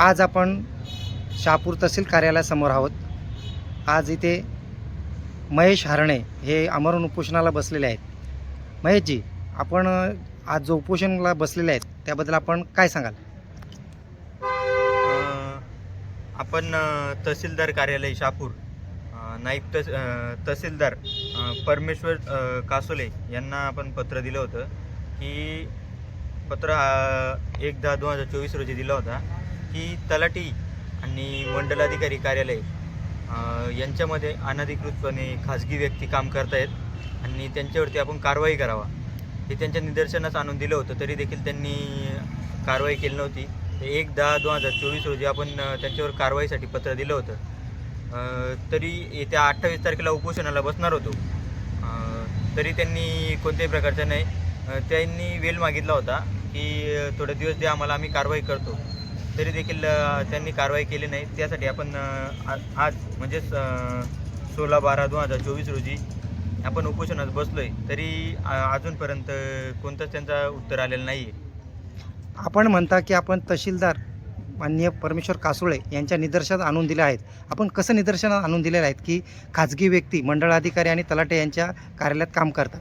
आज आपण शहापूर तहसील कार्यालयासमोर आहोत. आज इथे महेश हरणे हे अमरण उपोषणाला बसलेले आहेत. महेशजी आपण आज जो उपोषणाला बसलेले आहेत त्याबद्दल आपण काय सांगाल? आपण तहसीलदार कार्यालय शहापूर नाईक नाईब तस तहसीलदार परमेश्वर कासोले यांना आपण पत्र दिलं होतं की पत्र एक दहा दोन हजार चोवीस रोजी दिला होता. की तलाठी आणि मंडलाधिकारी कार्यालय यांच्यामध्ये अनधिकृतपणे खाजगी व्यक्ती काम करतायत आणि त्यांच्यावरती आपण कारवाई करावा. हे त्यांच्या निदर्शनास आणून दिलं होतं तरी देखील त्यांनी कारवाई केली नव्हती. एक दहा दोन हजार चोवीस रोजी आपण त्यांच्यावर कारवाईसाठी पत्र दिलं होतं. तरी येत्या अठ्ठावीस तारखेला उपोषणाला बसणार होतो. तरी त्यांनी कोणत्याही प्रकारचं नाही. त्यांनी वेल मागितला होता की थोडे दिवस द्या आम्हाला आम्ही कारवाई करतो. तरी देखील त्यांनी कारवाई केली नाही. त्यासाठी आपण आज म्हणजेच सोळा बारा दोन हजार चोवीस रोजी आपण उपोषणात बसलोय. तरी अजूनपर्यंत कोणतंच त्यांचा उत्तर आलेलं नाही आहे आपण म्हणता की आपण तहसीलदार माननीय परमेश्वर कासुळे यांच्या निदर्शनात आणून दिले आहेत. आपण कसं निदर्शनात आणून दिलेलं आहेत की खाजगी व्यक्ती मंडळ अधिकारी आणि तलाटे यांच्या कार्यालयात काम करतात?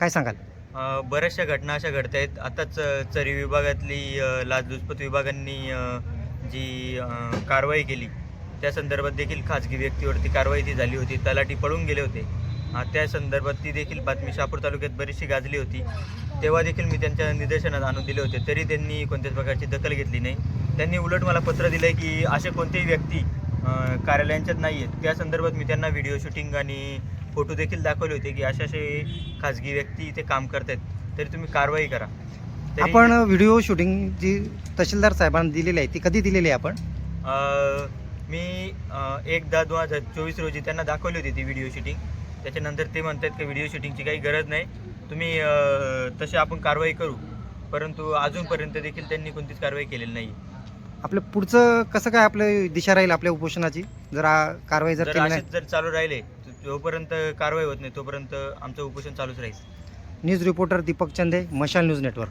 काय सांगाल? बऱ्याचशा घटना अशा घडत आहेत. आताच चरी विभागातली लाचलुचपत विभागांनी जी कारवाई केली त्या संदर्भात देखील खाजगी व्यक्तीवरती कारवाई ती झाली होती. तलाठी पळून गेले होते. त्या संदर्भात ती देखील बातमी शहापूर तालुक्यात बरीचशी गाजली होती. तेव्हा देखील मी त्यांच्या निदर्शनात आणून दिले होते. तरी त्यांनी कोणत्याच प्रकारची दखल घेतली नाही. त्यांनी उलट मला पत्र दिलं आहे की असे कोणतेही व्यक्ती कार्यालयांच्यात नाही आहेत त्या संदर्भात मी त्यांना व्हिडिओ शूटिंग आणि फोटो देखील दाखवले होते की असे असे खाजगी व्यक्ती इथे काम करत आहेत तरी तुम्ही कारवाई करा. तरी- आपण व्हिडिओ शूटिंग जी तहसीलदार साहेबांना दिलेली आहे ती कधी दिलेली आहे आपण? अ, मी अ, एक दहा दोन हजार चोवीस रोजी त्यांना दाखवली होती ती व्हिडिओ शूटिंग. त्याच्यानंतर ते म्हणतात की व्हिडिओ शूटिंगची काही गरज नाही तुम्ही अ, तशी आपण कारवाई करू. परंतु अजूनपर्यंत देखील त्यांनी कोणतीच कारवाई केलेली नाही. आपलं पुढचं कसं काय आपलं दिशा राहील आपल्या उपोषणाची? जर आ- कारवाई जर जर केली नाही. असेच जर चालू राहिले जोपर्यंत कारवाई होत नाही तोपर्यंत आमचं उपोषण चालूच राहील. न्यूज रिपोर्टर दीपक चंदे मशाल न्यूज नेटवर्क.